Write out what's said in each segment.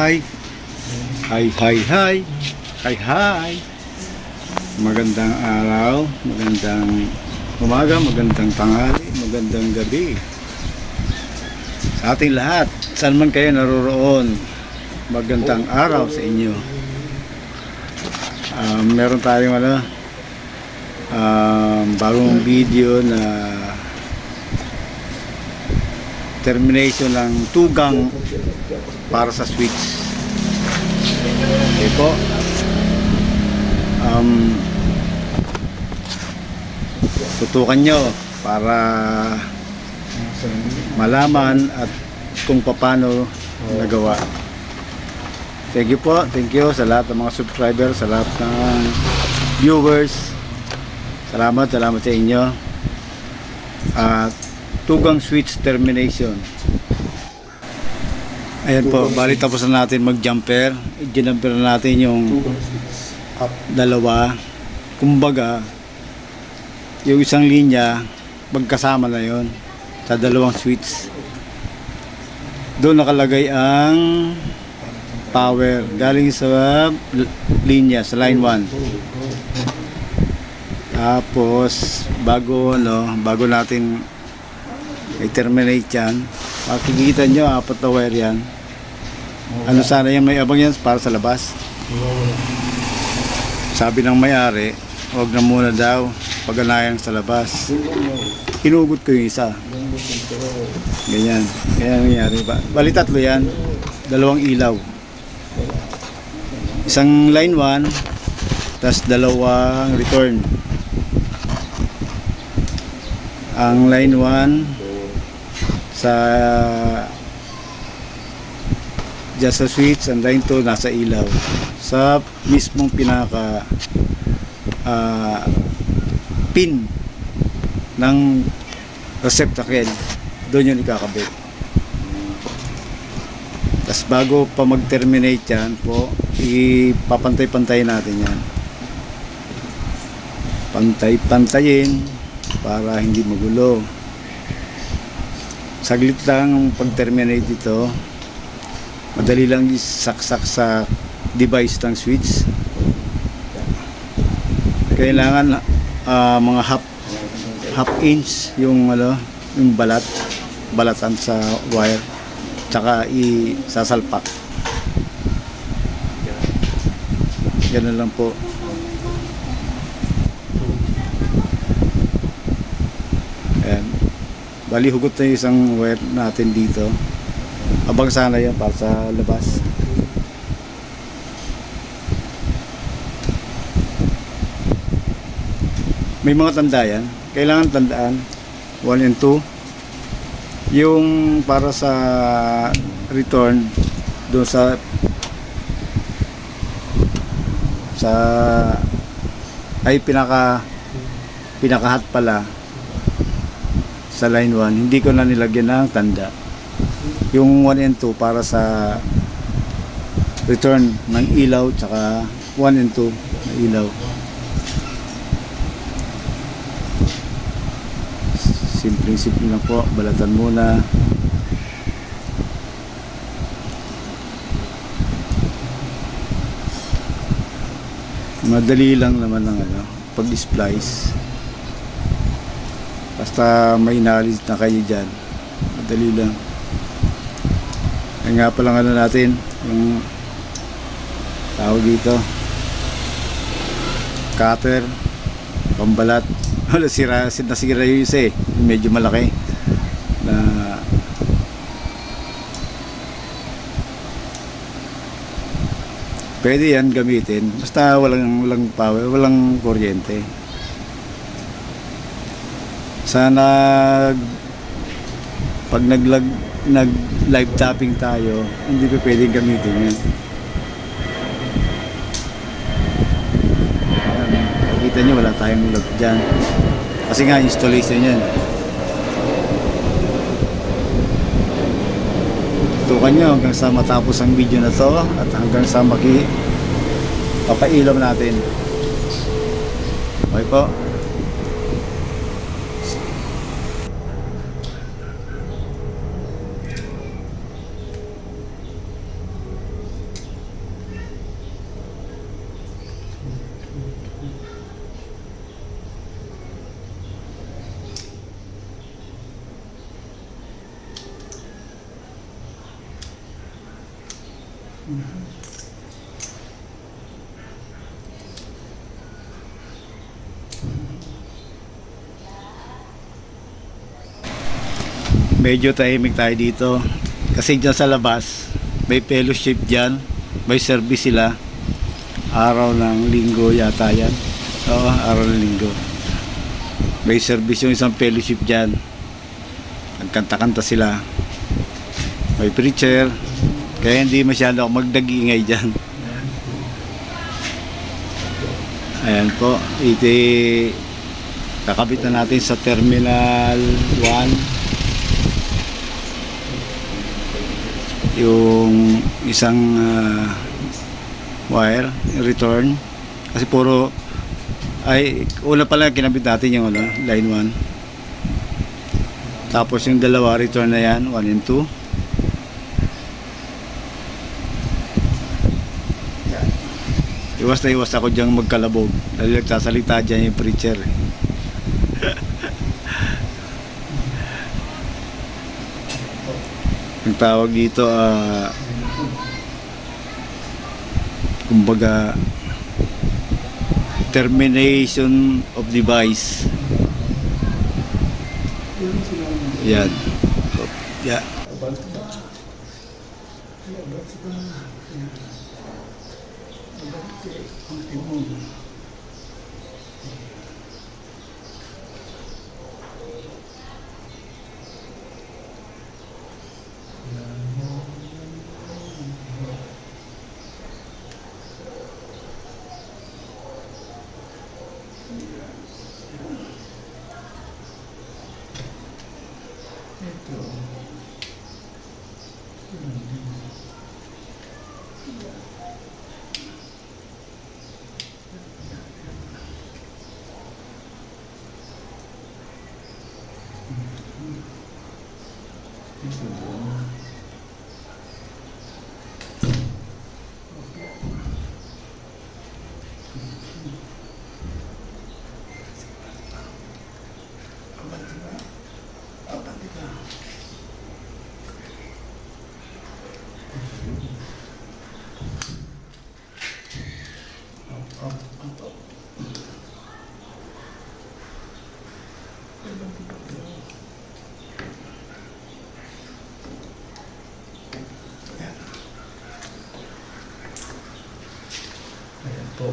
Hi. Hi, hi, hi. Hi, hi. Magandang araw, magandang umaga, magandang tanghali, magandang gabi. Sa ating lahat, saan man kayo naroroon, magandang araw sa inyo. Um, meron tayong ano, um, bagong video na termination ng tugang para sa switch. Okay po. Um, tutukan nyo para malaman at kung paano nagawa. Thank you po. Thank you sa lahat ng mga subscribers, sa lahat ng viewers. Salamat, salamat sa inyo. At tugang switch termination. Ayan po, bali tapos na natin mag-jumper. I-jumper na natin yung dalawa. Kumbaga, yung isang linya, magkasama na yon sa dalawang switch. Doon nakalagay ang power galing sa linya, sa line 1. Tapos, bago, no, bago natin i-terminate yan, makikita nyo, apat na wire yan. Ano sana yan, may abang yan para sa labas. Sabi ng may-ari, huwag na muna daw, paganayan sa labas. Hinugot ko yung isa. Ganyan. Kaya nangyari ba? Bali tatlo yan. Dalawang ilaw. Isang line 1, tas dalawang return. Ang line 1, sa dyan sa switch ang line 2 nasa ilaw. Sa mismong pinaka ah, pin ng receptacle doon yun ikakabit tapos bago pa mag-terminate yan po ipapantay-pantay natin yan. Pantay-pantayin para hindi magulo saglit lang ang pag-terminate dito. Madali lang isaksak sa device ng switch. Kailangan ah, mga half half inch yung ano yung balat balatan sa wire tsaka isasalpak. Ganun lang po Ayan. Bali hugot na isang wire natin dito. Abang sana yan para sa labas. May mga tanda yan. Kailangan tandaan. 1 and 2. Yung para sa return doon sa sa ay pinaka pinakahat pala sa line 1 hindi ko na nilagyan ng tanda. Yung 1 and 2 para sa return ng ilaw tsaka 1 and 2 na ilaw. Simple simple lang po balatan muna. Madali lang naman ang ano pag splice Basta may knowledge na kayo dyan. Madali lang. Ay nga pa lang ano natin, yung tawag dito. Cutter, pambalat. Wala sira, nasira yung isa eh. Medyo malaki. Na Pwede yan gamitin. Basta walang walang power, walang kuryente sana pag naglag nag live tapping tayo hindi pa pwedeng gamitin yan Ayan, nakikita nyo wala tayong log dyan. Kasi nga installation yan. Tukan nyo hanggang sa matapos ang video na to at hanggang sa maki papailaw natin. Okay po Medyo tahimik tayo dito. Kasi dyan sa labas, may fellowship dyan. May service sila. Araw ng linggo yata yan. Oo, araw ng linggo. May service yung isang fellowship dyan. Nagkanta-kanta sila. May preacher. Kaya hindi masyado ako magdagingay dyan. Ayan po. Iti kakabit na natin sa Terminal 1 yung isang ah, wire return. Kasi puro ay una pala kinabit natin yung ano, line 1 tapos yung dalawa return na yan 1 and 2 iwas na iwas ako dyan magkalabog. Dahil nagsasalita dyan yung preacher eh. Ang tawag dito ah kumbaga termination of device yan yeah. Ayan po.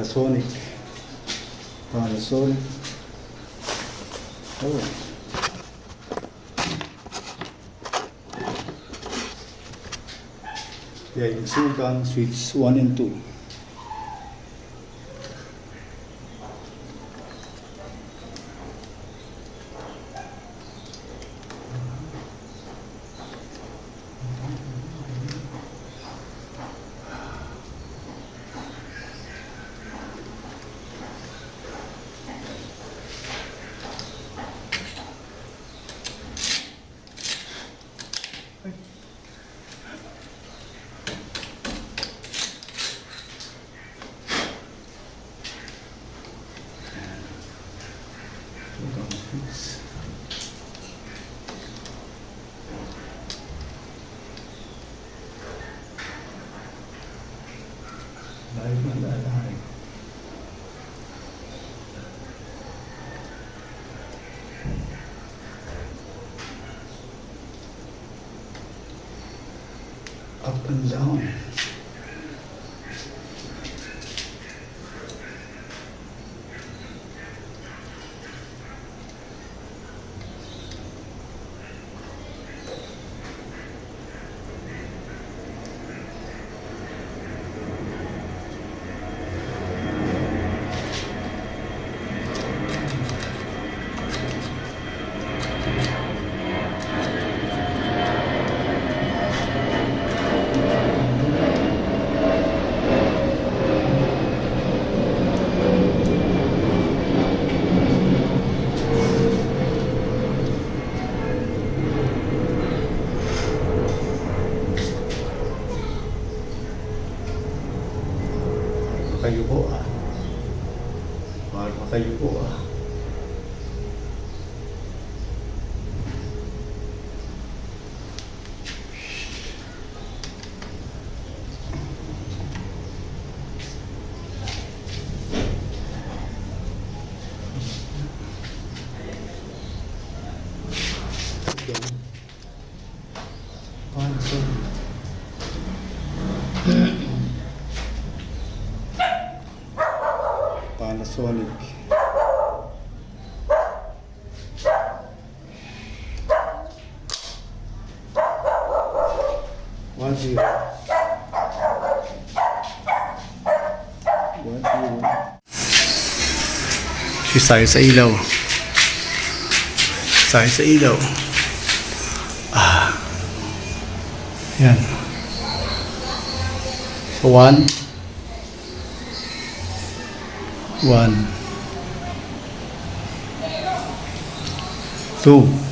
Panasonic. Panasonic. Oh. Yan yung sugang switch 1 and 2. Sugang switch. Live na lalaki. Up and down. makan yogurt lah Baru makan yogurt lah Thank you. Sonic. One zero. One zero. Sisay sa ilaw. Sisay sa ilaw. Ah. Yan. So, one. One. Two.